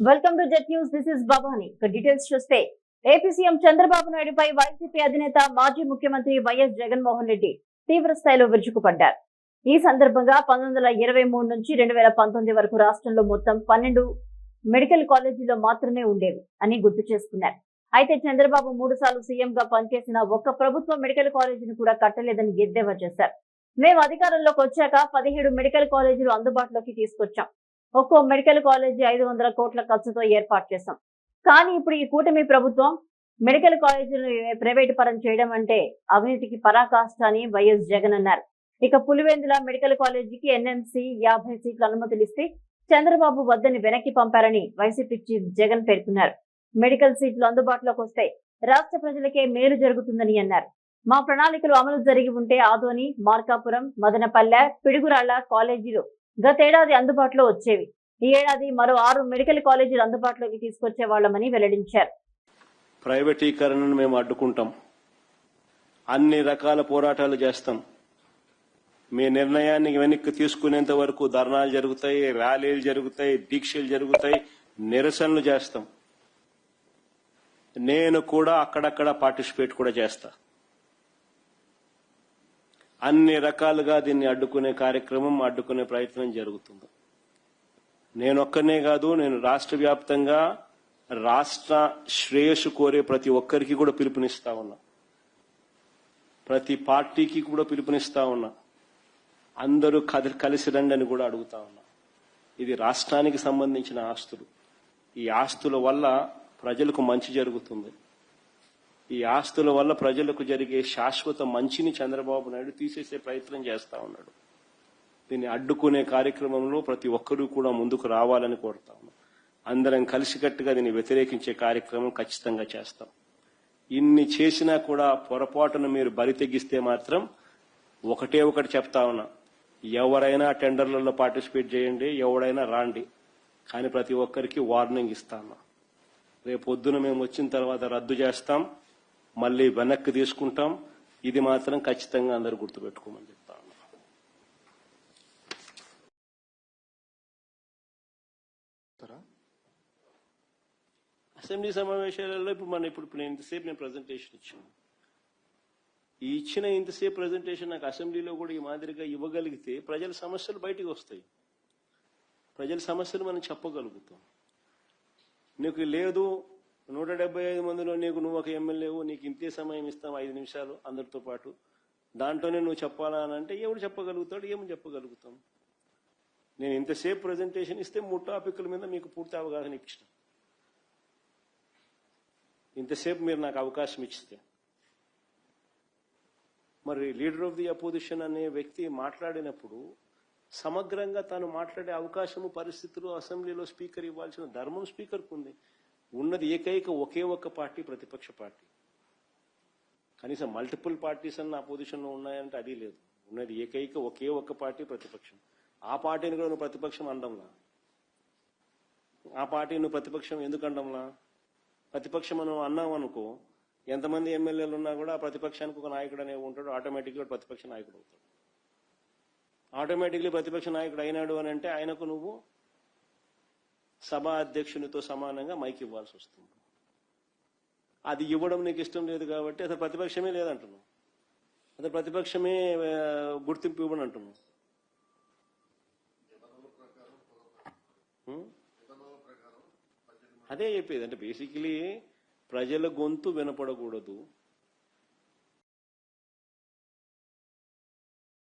Welcome to jet news this is Bhavani details చూస్తే AP CM Chandrababu నాయుడుపై YCP అధినేత మాజీ ముఖ్యమంత్రి వైఎస్ జగన్మోహన్ రెడ్డి తీవ్ర స్థాయిలో విరుచుకుపడ్డారు. ఈ సందర్భంగా పంతొమ్మిది వందల ఇరవై మూడు నుంచి రెండు వేల పంతొమ్మిది వరకు రాష్ట్రంలో మొత్తం పన్నెండు మెడికల్ కాలేజీలో మాత్రమే ఉండేవి అని గుర్తు చేసుకున్నారు. అయితే చంద్రబాబు మూడు సార్లు సీఎం గా పనిచేసిన ఒక్క ప్రభుత్వ మెడికల్ కాలేజీని కూడా కట్టలేదని ఎద్దేవా చేశారు. మేము అధికారంలోకి వచ్చాక పదిహేడు మెడికల్ కాలేజీలు అందుబాటులోకి తీసుకొచ్చాం. ఒక్కో మెడికల్ కాలేజీ ఐదు వందల కోట్ల ఖర్చుతో ఏర్పాటు చేశాం. కానీ ఇప్పుడు ఈ కూటమి ప్రభుత్వం మెడికల్ కాలేజీలను ప్రైవేటు పరం చేయడం అంటే అవినీతికి పరాకాష్ట అని వైఎస్ జగన్ అన్నారు. ఇక పులివెందుల మెడికల్ కాలేజీకి ఎన్ఎంసీ యాభై సీట్లు అనుమతులు ఇస్తే చంద్రబాబు వద్దని వెనక్కి పంపారని వైసీపీ చీఫ్ జగన్ పేర్కొన్నారు. మెడికల్ సీట్లు అందుబాటులోకి వస్తే రాష్ట్ర ప్రజలకే మేలు జరుగుతుందని అన్నారు. మా ప్రణాళికలు అమలు జరిగి ఉంటే ఆదోని మార్కాపురం మదనపల్లె పిడుగురాళ్ళ కాలేజీలు గతేడాది అందుబాటులో వచ్చేవి. ఈ ఏడాది మరో ఆరు మెడికల్ కాలేజీలు అందుబాటులోకి తీసుకొచ్చే వాళ్ళమని వెల్లడించారు. ప్రైవేటీకరణను మేము అడ్డుకుంటాం. అన్ని రకాల పోరాటాలు చేస్తాం. మీ నిర్ణయాన్ని వెనక్కి తీసుకునేంత వరకు ధర్నాలు జరుగుతాయి ర్యాలీలు జరుగుతాయి దీక్షలు జరుగుతాయి నిరసనలు చేస్తాం. నేను కూడా అక్కడక్కడ పార్టిసిపేట్ కూడా చేస్తా. అన్ని రకాలుగా దీన్ని అడ్డుకునే కార్యక్రమం అడ్డుకునే ప్రయత్నం జరుగుతుంది. నేనొక్కనే కాదు నేను రాష్ట్ర వ్యాప్తంగా రాష్ట్ర శ్రేయస్సు కోరే ప్రతి ఒక్కరికి కూడా పిలుపునిస్తా ఉన్నా. ప్రతి పార్టీకి కూడా పిలుపునిస్తా ఉన్నా. అందరూ కది కలిసి రండి అని కూడా అడుగుతా ఉన్నా. ఇది రాష్ట్రానికి సంబంధించిన ఆస్తులు. ఈ ఆస్తుల వల్ల ప్రజలకు మంచి జరుగుతుంది. ఈ ఆస్తుల వల్ల ప్రజలకు జరిగే శాశ్వత మంచిని చంద్రబాబు నాయుడు తీసేసే ప్రయత్నం చేస్తా ఉన్నాడు. దీన్ని అడ్డుకునే కార్యక్రమంలో ప్రతి ఒక్కరూ కూడా ముందుకు రావాలని కోరుతా ఉన్నాం. అందరం కలిసికట్టుగా దీన్ని వ్యతిరేకించే కార్యక్రమం ఖచ్చితంగా చేస్తాం. ఇన్ని చేసినా కూడా పొరపాటున మీరు బరి తెగిస్తే మాత్రం ఒకటే ఒకటి చెప్తా ఉన్నా. ఎవరైనా టెండర్లలో పార్టిసిపేట్ చేయండి ఎవడైనా రాండి. కానీ ప్రతి ఒక్కరికి వార్నింగ్ ఇస్తాను రేపు పొద్దున మేము వచ్చిన తర్వాత రద్దు చేస్తాం. మళ్ళీ వెనక్కి తీసుకుంటాం. ఇది మాత్రం ఖచ్చితంగా అందరు గుర్తుపెట్టుకోమని చెప్తా ఉన్నా. అసెంబ్లీ సమావేశాలలో ఇప్పుడు మన ఇప్పుడు ఇప్పుడు నేను ఇంతసేపు నేను ప్రజెంటేషన్ ఇచ్చాను. ఈ ఇచ్చిన ఇంతసేపు ప్రజెంటేషన్ నాకు అసెంబ్లీలో కూడా ఈ మాదిరిగా ఇవ్వగలిగితే ప్రజల సమస్యలు బయటికి వస్తాయి. ప్రజల సమస్యలు మనం చెప్పగలుగుతాం. నీకు లేదు నూట డెబ్బై ఐదు మందిలో నీకు నువ్వు ఒక ఎమ్మెల్యేవు నీకు ఇంతే సమయం ఇస్తాం ఐదు నిమిషాలు అందరితో పాటు. దాంట్లోనే నువ్వు చెప్పాలా అని అంటే ఎవడు చెప్పగలుగుతాడు ఏమని చెప్పగలుగుతాం? నేను ఇంతసేపు ప్రజెంటేషన్ ఇస్తే మూడు టాపిక్ల మీద మీకు పూర్తి అవగాహన ఇచ్చిన. ఇంతసేపు మీరు నాకు అవకాశం ఇచ్చితే మరి లీడర్ ఆఫ్ ది అపోజిషన్ అనే వ్యక్తి మాట్లాడినప్పుడు సమగ్రంగా తాను మాట్లాడే అవకాశము పరిస్థితులు అసెంబ్లీలో స్పీకర్ ఇవ్వాల్సిన ధర్మం స్పీకర్కు ఉంది. ఉన్నది ఏకైక ఒకే ఒక్క పార్టీ ప్రతిపక్ష పార్టీ. కనీసం మల్టిపుల్ పార్టీస్ అన్న అపోజిషన్లో ఉన్నాయంటే అది లేదు. ఉన్నది ఏకైక ఒకే ఒక్క పార్టీ ప్రతిపక్షం. ఆ పార్టీని కూడా నువ్వు ప్రతిపక్షం అండంలా? ఆ పార్టీ నువ్వు ప్రతిపక్షం ఎందుకు అండంలా? ప్రతిపక్షం మనం అన్నాం అనుకో ఎంతమంది ఎమ్మెల్యేలు ఉన్నా కూడా ఆ ప్రతిపక్షానికి ఒక నాయకుడు అనేవి ఉంటాడు. ఆటోమేటిక్గా ప్రతిపక్ష నాయకుడు అవుతాడు. ఆటోమేటిక్లీ ప్రతిపక్ష నాయకుడు అయినాడు అని అంటే ఆయనకు నువ్వు సభా అధ్యక్షునితో సమానంగా మైక్ ఇవ్వాల్సి వస్తుంది. అది ఇవ్వడం నీకు ఇష్టం లేదు కాబట్టి అసలు ప్రతిపక్షమే లేదంటున్నావు. అసలు ప్రతిపక్షమే గుర్తింపు ఇవ్వను అంటున్నావు. అదే చెప్పేది. అంటే బేసికలీ ప్రజల గొంతు వినపడకూడదు.